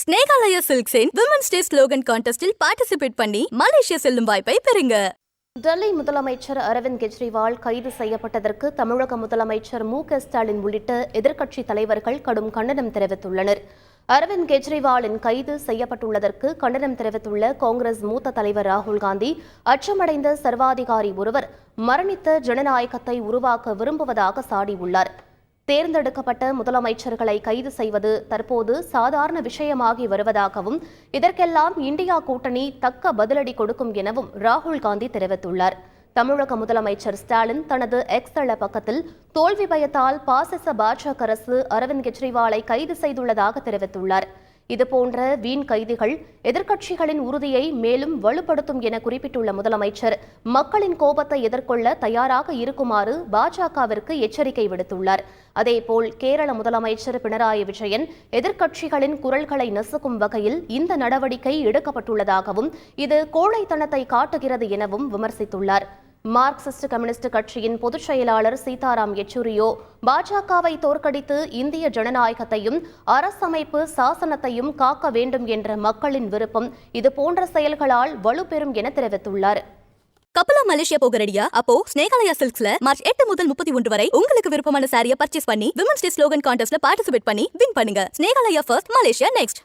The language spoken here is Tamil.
ஸ்னேகாலயா சில்க்ஸின் விமன்ஸ் டே ஸ்லோகன் கான்டெஸ்டில் பார்ட்டிசிபேட் பண்ணி மலேசியா செல்லும் வாய்ப்பை பெறுங்க. டெல்லி முதலமைச்சர் அரவிந்த் கெஜ்ரிவால் கைது செய்யப்பட்டதற்கு தமிழக முதலமைச்சர் மு க ஸ்டாலின் உள்ளிட்ட எதிர்க்கட்சி தலைவர்கள் கடும் கண்டனம் தெரிவித்துள்ளனர். அரவிந்த் கெஜ்ரிவாலின் கைது செய்யப்பட்டுள்ளதற்கு கண்டனம் தெரிவித்துள்ள காங்கிரஸ் மூத்த தலைவர் ராகுல் காந்தி அச்சமடைந்த சர்வாதிகாரி ஒருவர் மரணித்த ஜனநாயகத்தை உருவாக்க விரும்புவதாக சாடியுள்ளார். தேர்ந்தெடுக்கப்பட்ட முதலமைச்சர்களை கைது செய்வது தற்போது சாதாரண விஷயமாகி வருவதாகவும் இதற்கெல்லாம் இந்தியா கூட்டணி தக்க பதிலடி கொடுக்கும் எனவும் ராகுல் காந்தி தெரிவித்துள்ளார். தமிழக முதலமைச்சர் ஸ்டாலின் தனது எக்ஸ் தள பக்கத்தில் தோல்வி பயத்தால் பாசிச பாஜக அரசு அரவிந்த் கெஜ்ரிவாலை கைது செய்துள்ளதாக தெரிவித்துள்ளார். இதுபோன்ற வீண் கைதிகள் எதிர்க்கட்சிகளின் உறுதியை மேலும் வலுப்படுத்தும் என குறிப்பிட்டுள்ள முதலமைச்சர் மக்களின் கோபத்தை எதிர்கொள்ள தயாராக இருக்குமாறு பாஜகவிற்கு எச்சரிக்கை விடுத்துள்ளார். அதேபோல் கேரள முதலமைச்சர் பினராயி விஜயன் எதிர்க்கட்சிகளின் குரல்களை நசுக்கும் வகையில் இந்த நடவடிக்கை எடுக்கப்பட்டுள்ளதாகவும் இது கோழைத்தனத்தை காட்டுகிறது எனவும் விமர்சித்துள்ளார். மார்க்சிஸ்ட் கம்யூனிஸ்ட் கட்சியின் பொதுச் செயலாளர் சீதாராம் யெச்சூரியோ பாஜகவை தோற்கடித்து இந்திய ஜனநாயகத்தையும் அரசமைப்பு சாசனத்தையும் காக்க வேண்டும் என்ற மக்களின் விருப்பம் இதுபோன்ற செயல்களால் வலுப்பெறும் என தெரிவித்துள்ளார். கப்பலா மலேசியா போக ரெடியா அப்போ ஸ்னேகாலயா சில்க்ஸ்ல மார்ச் எட்டு முதல் முப்பத்தி ஒன்று வரை உங்களுக்கு விருப்பமான சாரியை பர்ச்சேஸ் பண்ணி விமன்ஸ் டே ஸ்லோகன் கான்டெஸ்ட்ல பார்ட்டிசிபேட் பண்ணி வின் பண்ணுங்க. Snehalaya first Malaysia next